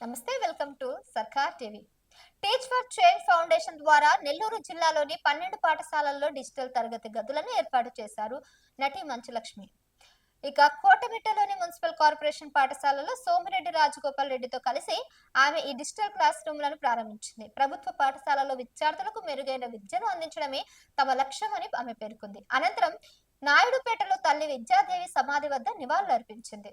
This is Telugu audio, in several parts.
నమస్తే welcome to Sarkar TV. Teach for child foundation ద్వారా నెల్లూరు జిల్లాలోని పన్నెండు పాఠశాలల్లో డిజిటల్ తరగతి గదులను ఏర్పాటు చేశారు నటి మంచులక్ష్మి. ఇక కోటమిట్టలోని మున్సిపల్ కార్పొరేషన్ పాఠశాలలో సోమిరెడ్డి రాజగోపాల్ రెడ్డితో కలిసి ఆమె ఈ డిజిటల్ క్లాస్ రూమ్లను ప్రారంభించింది. ప్రభుత్వ పాఠశాలలో విద్యార్థులకు మెరుగైన విద్యను అందించడమే తమ లక్ష్యమని ఆమె పేర్కొంది. అనంతరం నాయుడుపేటలో తల్లి విద్యాదేవి సమాధి వద్ద నివాళులర్పించింది.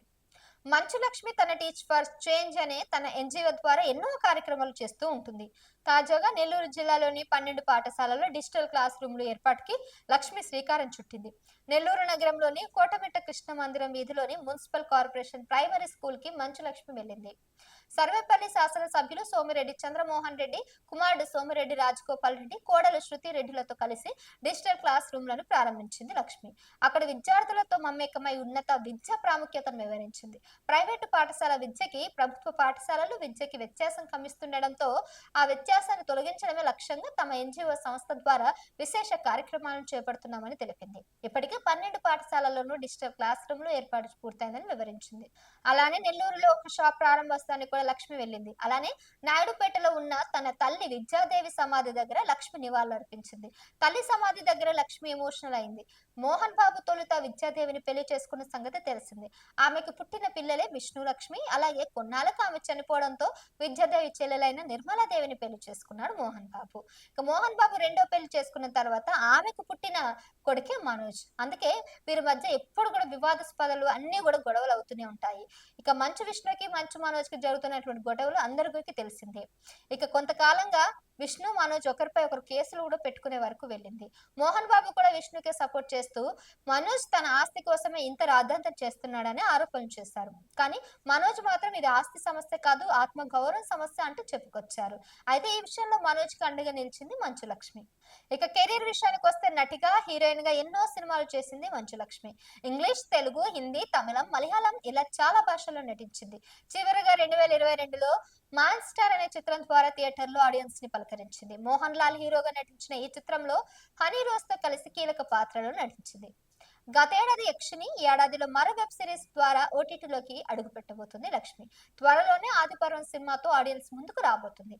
మంచు లక్ష్మి తన టీచ్ ఫర్ చేంజ్ అనే తన ఎన్జిఓ ద్వారా ఎన్నో కార్యక్రమాలు చేస్తూ ఉంటుంది. తాజాగా నెల్లూరు జిల్లాలోని పన్నెండు పాఠశాలల్లో డిజిటల్ క్లాస్ రూమ్లు ఏర్పాటుకి లక్ష్మి శ్రీకారం చుట్టింది. నెల్లూరు నగరంలోని కోటమిట్ట కృష్ణ మందిరం వీధిలోని మున్సిపల్ కార్పొరేషన్ ప్రైమరీ స్కూల్కి మంచు లక్ష్మి వెళ్ళింది. సర్వేపల్లి శాసనసభ్యులు సోమిరెడ్డి చంద్రమోహన్ రెడ్డి కుమారుడు సోమిరెడ్డి రాజగోపాల్ రెడ్డి కోడలు శృతి రెడ్డిలతో కలిసి డిజిటల్ క్లాస్ రూమ్లను ప్రారంభించింది లక్ష్మి. అక్కడ విద్యార్థులతో మమ్మేకమై ఉన్నత విద్య ప్రాముఖ్యతను వివరించింది. ప్రైవేటు పాఠశాల విద్యకి ప్రభుత్వ పాఠశాలలు విద్యకి వ్యత్యాసం కమిస్తుండటంతో ఆ వ్యత్యాసాన్ని తొలగించడమే లక్ష్యంగా తమ ఎన్జిఓ సంస్థ ద్వారా విశేష కార్యక్రమాలను చేపడుతున్నామని తెలిపింది. ఇప్పటికే పన్నెండు పాఠశాలల్లోనూ డిజిటల్ క్లాస్ రూమ్లు ఏర్పాటు పూర్తయిందని వివరించింది. అలానే నెల్లూరులో ఒక షాప్ ప్రారంభోత్సవానికి కూడా లక్ష్మి వెళ్ళింది. అలానే నాయుడుపేటలో ఉన్న తన తల్లి విద్యాదేవి సమాధి దగ్గర లక్ష్మి నివాళులర్పించింది తల్లి సమాధి దగ్గర లక్ష్మి ఎమోషనల్ అయింది. మోహన్ బాబు తొలుత విద్యాదేవిని పెళ్ళి చేసుకున్న సంగతి తెలిసింది. ఆమెకు పుట్టిన పిల్లలే విష్ణు లక్ష్మి. అలాగే కొన్నాళ్ళకు ఆమె చనిపోవడంతో విద్యాదేవి చెల్లెలైన నిర్మలాదేవిని పెళ్ళి చేసుకున్నాడు మోహన్ బాబు. ఇక మోహన్ బాబు రెండో పెళ్ళి చేసుకున్న తర్వాత ఆమెకు పుట్టిన కొడుకే మనోజ్. అందుకే వీరి మధ్య ఎప్పుడు కూడా వివాదాస్పదలు అన్ని కూడా గొడవలు అవుతూనే ఉంటాయి. ఇక మంచు విష్ణుకి మంచు మనోజ్కి జరుగుతున్నటువంటి గొడవలు అందరికీ తెలిసిందే. ఇక కొంతకాలంగా విష్ణు మనోజ్ ఒకరిపై ఒకరు కేసులు కూడా పెట్టుకునే వరకు వెళ్ళింది. మోహన్ బాబు కూడా విష్ణుకే సపోర్ట్ చేస్తూ మనోజ్ తన ఆస్తి కోసమే ఇంత రాద్ధాంతం చేస్తున్నాడని ఆరోపణలు చేశారు. కానీ మనోజ్ మాత్రం ఇది ఆస్తి సమస్య కాదు ఆత్మ గౌరవం సమస్య అంటూ చెప్పుకొచ్చారు. అయితే ఈ విషయంలో మనోజ్కి అండగా నిలిచింది మంచు లక్ష్మి ఇక కెరీర్ విషయానికి వస్తే నటిగా హీరోయిన్గా ఎన్నో సినిమాలు చేసింది మంచు లక్ష్మి ఇంగ్లీష్ తెలుగు హిందీ తమిళం మలయాళం ఇలా చాలా భాషల్లో నటించింది. చివరిగా రెండు వేల ఇరవై రెండులో మాన్ స్టార్ అనే చిత్రం ద్వారా థియేటర్లో ఆడియన్స్ని పలకరించింది. మోహన్ లాల్ హీరోగా నటించిన ఈ చిత్రంలో హనీ రోజ్తో కలిసి కీలక పాత్రలో నటించింది. గతేడాది యక్షిని ఈ ఏడాదిలో మరో వెబ్ సిరీస్ ద్వారా ఓటీటీలోకి అడుగు పెట్టబోతుంది లక్ష్మి. త్వరలోనే ఆదిపర్వం సినిమాతో ఆడియన్స్ ముందుకు రాబోతుంది.